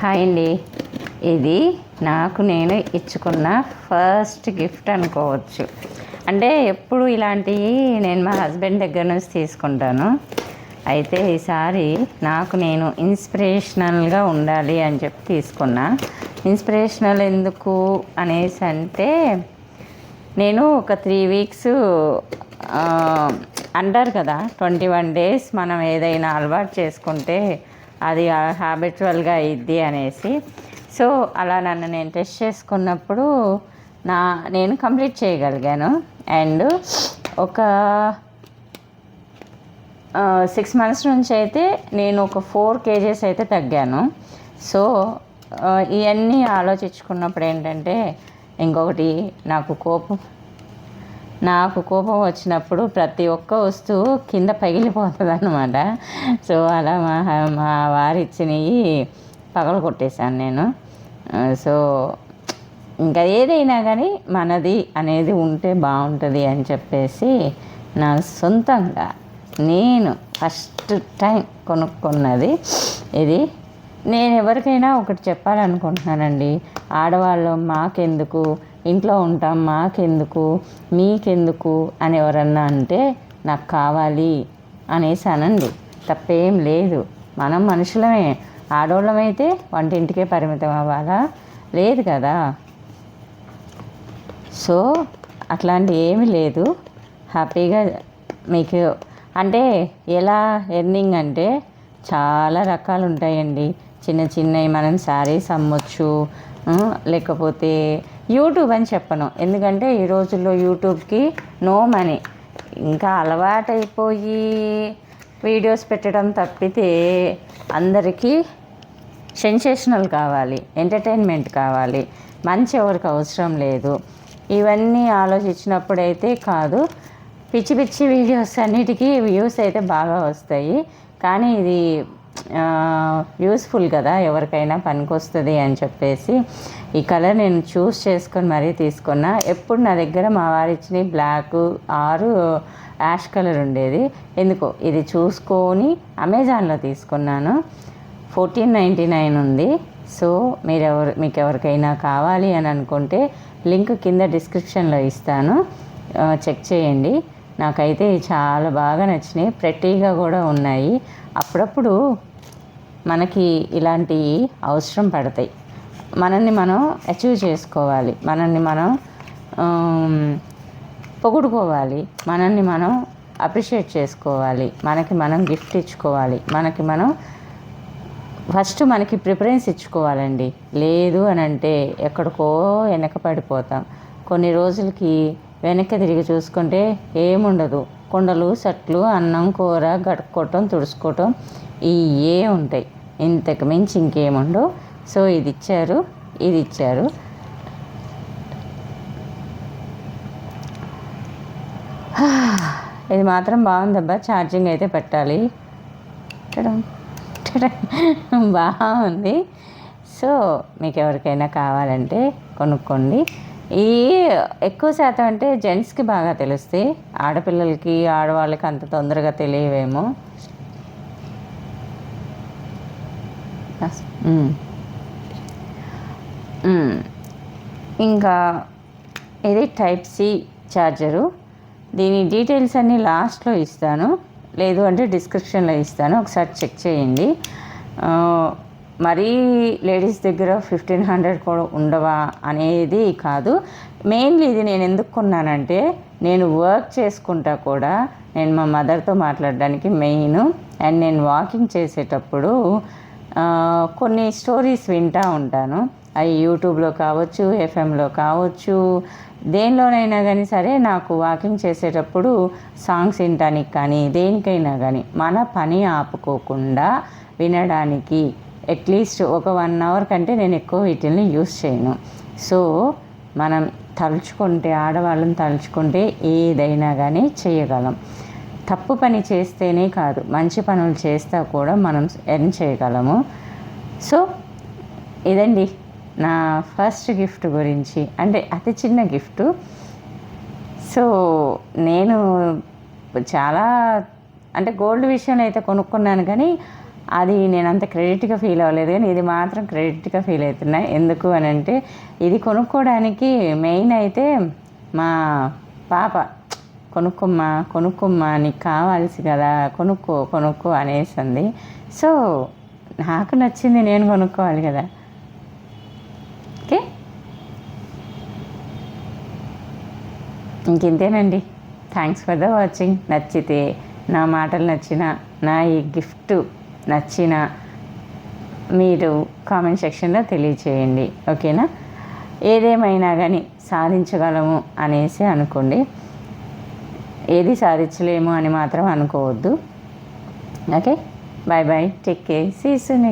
Hi అండి ఇది నాకు నేను ఇచ్చుకున్న ఫస్ట్ గిఫ్ట్ అనుకోవచ్చు. అంటే ఎప్పుడు ఇలాంటివి నేను మా హస్బెండ్ దగ్గర నుంచి తీసుకుంటాను. అయితే ఈసారి నాకు నేను ఇన్స్పిరేషనల్గా ఉండాలి అని చెప్పి తీసుకున్నా. ఇన్స్పిరేషనల్ ఎందుకు అనేసి అంటే నేను ఒక త్రీ వీక్స్ అంటారు కదా ట్వంటీ వన్ డేస్ మనం ఏదైనా అలవాటు చేసుకుంటే అది హ్యాబిచువల్గా అయ్యిద్ది అనేసి. సో అలా నన్ను నేను టెస్ట్ చేసుకున్నప్పుడు నా నేను కంప్లీట్ చేయగలిగాను. అండ్ ఒక సిక్స్ మంత్స్ నుంచి అయితే నేను ఒక ఫోర్ కేజెస్ అయితే తగ్గాను. సో ఇవన్నీ ఆలోచించుకున్నప్పుడు ఏంటంటే ఇంకొకటి నాకు కోపం నాకు కోపం వచ్చినప్పుడు ప్రతి ఒక్క వస్తువు కింద పగిలిపోతుంది అనమాట సో అలా మా మా వారు ఇచ్చినవి పగల కొట్టేశాను నేను. సో ఇంకా ఏదైనా కానీ మనది అనేది ఉంటే బాగుంటుంది అని చెప్పేసి నా సొంతంగా నేను ఫస్ట్ టైం కొనుక్కున్నది ఇది. నేను ఎవరికైనా ఒకటి చెప్పాలనుకుంటున్నానండి. ఆడవాళ్ళు మాకెందుకు? ఇంట్లో ఉంటాం మాకెందుకు మీకెందుకు అని ఎవరన్నా అంటే నాకు కావాలి అనేసి అనండి. తప్పేం లేదు. మనం మనుషులమే. ఆడవాళ్ళమైతే వంటింటికే పరిమితం అవ్వాలా? లేదు కదా. సో అట్లాంటి ఏమీ లేదు. హ్యాపీగా మీకు అంటే ఎలా ఎర్నింగ్ అంటే చాలా రకాలు ఉంటాయండి చిన్న చిన్నవి మనం శారీస్ అమ్మొచ్చు లేకపోతే యూట్యూబ్ అని చెప్పను. ఎందుకంటే ఈ రోజుల్లో యూట్యూబ్కి నో మనీ. ఇంకా అలవాటైపోయి వీడియోస్ పెట్టడం తప్పితే అందరికీ సెన్సేషనల్ కావాలి ఎంటర్టైన్మెంట్ కావాలి. మంచి ఎవరికి అవసరం లేదు. ఇవన్నీ ఆలోచించినప్పుడైతే కాదు పిచ్చి పిచ్చి వీడియోస్ అన్నిటికీ వ్యూస్ అయితే బాగా వస్తాయి. కానీ ఇది యూస్ఫుల్ కదా ఎవరికైనా పనికొస్తుంది అని చెప్పేసి ఈ కలర్ నేను చూస్ చేసుకొని మరీ తీసుకున్నా. ఎప్పుడు నా దగ్గర మా వారిచ్చిన బ్లాక్ ఆరు యాష్ కలర్ ఉండేది. ఎందుకో ఇది చూసుకొని అమెజాన్లో తీసుకున్నాను. ఫోర్టీన్ నైంటీ నైన్ ఉంది. సో మీరు ఎవరు మీకు ఎవరికైనా కావాలి అని అనుకుంటే లింక్ కింద డిస్క్రిప్షన్లో ఇస్తాను. చెక్ చేయండి. నాకైతే చాలా బాగా నచ్చినాయి. ప్రెట్టీగా కూడా ఉన్నాయి. అప్పుడప్పుడు మనకి ఇలాంటివి అవసరం పడతాయి. మనల్ని మనం అచీవ్ చేసుకోవాలి. మనల్ని మనం పొగుడుకోవాలి. మనల్ని మనం అప్రిషియేట్ చేసుకోవాలి. మనకి మనం గిఫ్ట్ ఇచ్చుకోవాలి. మనకి మనం ఫస్ట్ మనకి ప్రిఫరెన్స్ ఇచ్చుకోవాలండి. లేదు అని అంటే ఎక్కడికో వెనక పడిపోతాం కొన్ని రోజులకి వెనక్కి తిరిగి చూసుకుంటే ఏముండదు. కుండలు సట్లు అన్నం కూర గడుక్కోవటం తుడుచుకోవటం ఇవే ఉంటాయి. ఇంతకు మించి ఇంకేముండవు. సో ఇది ఇచ్చారు ఇది ఇచ్చారు ఇది మాత్రం బాగుందబ్బా. ఛార్జింగ్ అయితే పెట్టాలి. బాగుంది. సో మీకు ఎవరికైనా కావాలంటే కొనుక్కోండి. ఈ ఎక్కువ శాతం అంటే జెంట్స్కి బాగా తెలుస్తాయి ఆడపిల్లలకి ఆడవాళ్ళకి అంత తొందరగా తెలియవేమో. ఇంకా ఇది టైప్ సి ఛార్జరు దీని డీటెయిల్స్ అన్నీ లాస్ట్లో ఇస్తాను. లేదు అంటే డిస్క్రిప్షన్లో ఇస్తాను. ఒకసారి చెక్ చేయండి. మరీ లేడీస్ దగ్గర ఫిఫ్టీన్ హండ్రెడ్ కూడా ఉండవా అనేది కాదు. మెయిన్లీ ఇది నేను ఎందుకు కొన్నానంటే నేను వర్క్ చేసుకుంటా కూడా నేను మా మదర్తో మాట్లాడడానికి మెయిన్. అండ్ నేను వాకింగ్ చేసేటప్పుడు కొన్ని స్టోరీస్ వింటూ ఉంటాను. అవి యూట్యూబ్లో కావచ్చు ఎఫ్ఎంలో కావచ్చు. దేనిలోనైనా కానీ సరే నాకు వాకింగ్ చేసేటప్పుడు సాంగ్స్ వినటానికి కానీ దేనికైనా కానీ మన పని ఆపుకోకుండా వినడానికి అట్లీస్ట్ ఒక వన్ అవర్ కంటే నేను ఎక్కువ వీటిని యూస్ చేయను. సో మనం తలుచుకుంటే ఆడవాళ్ళని తలుచుకుంటే ఏదైనా కానీ చేయగలం. తప్పు పని చేస్తేనే కాదు మంచి పనులు చేస్తా కూడా మనం ఎర్న్ చేయగలము. సో ఇదండి నా ఫస్ట్ గిఫ్ట్ గురించి. అంటే అతి చిన్న గిఫ్ట్. సో నేను చాలా అంటే గోల్డ్ విషయంలో అయితే కొనుక్కున్నాను కానీ అది నేను అంత క్రెడిట్గా ఫీల్ అవ్వలేదు కానీ ఇది మాత్రం క్రెడిట్గా ఫీల్ అవుతున్నా ఎందుకు అని అంటే ఇది కొనుక్కోవడానికి మెయిన్ అయితే మా పాప. కొనుక్కోమ్మా కొనుక్కోమ్మా నీకు కావాల్సి కదా కొనుక్కో కొనుక్కో అనేసింది సో నాకు నచ్చింది నేను కొనుక్కోవాలి కదా. ఓకే ఇంకింతేనండి థ్యాంక్స్ ఫర్ ద వాచింగ్ నచ్చితే నా మాటలు నచ్చిన నా ఈ గిఫ్ట్ నచ్చిన మీరు కామెంట్ సెక్షన్లో తెలియచేయండి. ఓకేనా? ఏదేమైనా కానీ సాధించగలము అనేసి అనుకోండి. ఏది సాధించలేము అని మాత్రం అనుకోవద్దు. Okay? Bye bye take care see soon